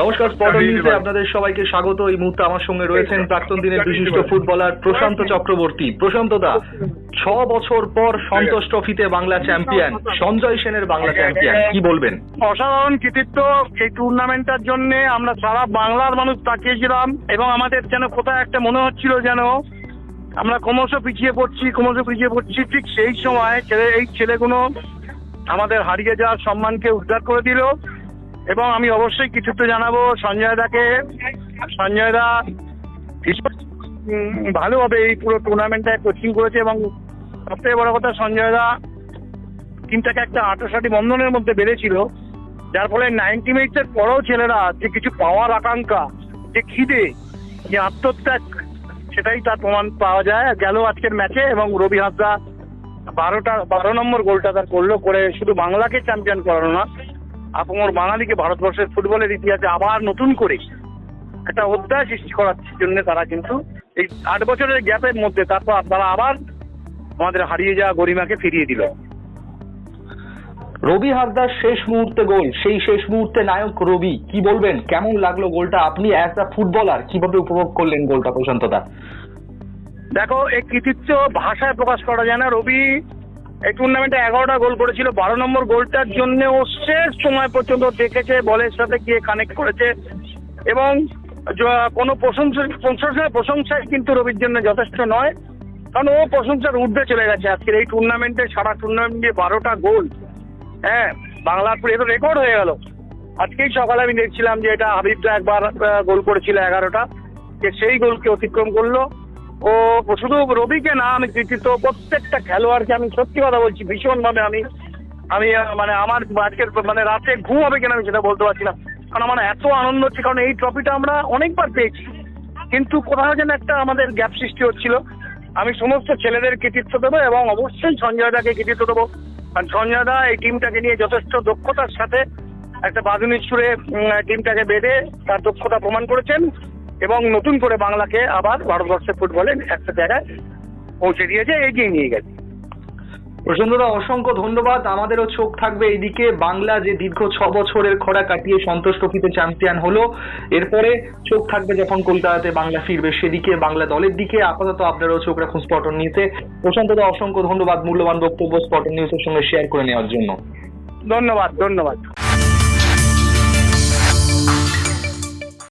নমস্কার স্পট নিউজে আপনাদের সবাইকে স্বাগত। এই মুহূর্তে আমার সঙ্গে রয়েছেন প্রাক্তন দিনের বিশিষ্ট ফুটবলার প্রশান্ত চক্রবর্তী। প্রশান্ত দা ছ বছর পর সন্তোষ ট্রফিতে বাংলা চ্যাম্পিয়ন সঞ্জয় সেনের বাংলা চ্যাম্পিয়ন কি বলবেন? অসাধারণ কৃতিত্ব এই টুর্নামেন্টটার জন্য আমরা সারা বাংলার মানুষ তাকিয়েছিলাম এবং আমাদের যেন কোথায় একটা মনে হচ্ছিল যেন আমরা ক্রমশ পিছিয়ে পড়ছি ক্রমশ পিছিয়ে পড়ছি ঠিক সেই সময় ছেলে এই ছেলেগুলো আমাদের হারিয়ে যাওয়ার সম্মানকে উদ্ধার করে দিল। এবং আমি অবশ্যই কৃতিত্ব জানাব সঞ্জয় দাকে। সঞ্জয় দা ভীষণ ভালোভাবে এই পুরো টুর্নামেন্টটায় কোচিং করেছে এবং সবথেকে বড় কথা সঞ্জয় দা টিমটাকে একটা আটোসাটি বন্ধনের মধ্যে বেড়েছিল যার ফলে নাইনটি মিনিটসের পরেও ছেলেরা যে কিছু পাওয়ার আকাঙ্ক্ষা, যে খিদে, যে আত্মত্যাগ, সেটাই তার প্রমাণ পাওয়া যায়। গেল আজকের ম্যাচে এবং রবি হাসদা বারোটা, বারো নম্বর গোলটা তার করল, করে শুধু বাংলাকে চ্যাম্পিয়ন করানো না আপমর বাঙালিকে ভারতবর্ষের ফুটবলের ইতিহাসে আবার নতুন করে একটা অধ্যায় সৃষ্টি করার জন্য তারা কিন্তু এই আট বছরের গ্যাপের মধ্যে তারপর তারা আবার আমাদের হারিয়ে যাওয়া গরিমাকে ফিরিয়ে দিল। রবি হাসদার শেষ মুহূর্তে গোল সেই শেষ মুহূর্তে নায়ক রবি কি বলবেন? কেমন লাগল গোলটা? আপনি অ্যাজ আ ফুটবলার কীভাবে উপভোগ করলেন গোলটা প্রশান্ত দা? দেখো এই কৃতিত্ব ভাষায় প্রকাশ করা যায় না। রবি এই টুর্নামেন্টে এগারোটা গোল করেছিল। বারো নম্বর গোলটার জন্য ও শেষ সময় পর্যন্ত দেখেছে, বলের সাথে গিয়ে কানেক্ট করেছে। এবং কোনো প্রশংসা প্রশংসা প্রশংসায় কিন্তু রবির জন্য যথেষ্ট নয়। কারণ ও প্রশংসার ঊর্ধ্বে চলে গেছে আজকের এই টুর্নামেন্টে সারা টুর্নামেন্টে বারোটা গোল হ্যাঁ বাংলার পুরো তো রেকর্ড হয়ে গেল। আজকেই সকালে আমি দেখছিলাম যে এটা হাবিবটা একবার গোল করেছিল এগারোটা। সেই গোলকে অতিক্রম করল। ও শুধু রবিকে না, আমি কৃতিত্ব, প্রত্যেকটা খেলোয়াড়কে আমি সত্যি কথা বলছি, ভীষণভাবে আমি আমি মানে আমার আজকের মানে রাতে ঘুম হবে কিনা আমি সেটা বলতে পারছি না। কারণ আমার এত আনন্দ হচ্ছে, কারণ এই ট্রফিটা আমরা অনেকবার পেয়েছি। কিন্তু কোথাও যেন একটা আমাদের গ্যাপ সৃষ্টি হচ্ছিল। আমি সমস্ত ছেলেদের কৃতিত্ব দেবো এবং অবশ্যই সঞ্জয় দাকে কৃতিত্ব দেবো। কারণ সঞ্জয় দা এই টিমটাকে নিয়ে যথেষ্ট দক্ষতার সাথে একটা বাদুনির সুরে টিমটাকে বেঁধে তার দক্ষতা প্রমাণ করেছেন। এবং নতুন করে বাংলাকে আবার ভারতবর্ষের ফুটবলে একটা জায়গায় পৌঁছে দিয়েছে এগিয়ে নিয়ে গেছে। প্রশান্তদা অসংখ্য ধন্যবাদ। আমাদেরও চোখ থাকবে এইদিকে বাংলা যে দীর্ঘ ছ বছরের খরা কাটিয়ে সন্তোষ ট্রফিতে চ্যাম্পিয়ন হলো। এরপরে চোখ থাকবে যখন কলকাতাতে বাংলা ফিরবে সেদিকে বাংলা দলের দিকে। আপাতত আপনারাও চোখ রাখুন স্পটন নিউজে প্রশান্তদা অসংখ্য ধন্যবাদ মূল্যবান বক্তব্য স্পটন নিউজের সঙ্গে শেয়ার করে নেওয়ার জন্য। ধন্যবাদ ধন্যবাদ।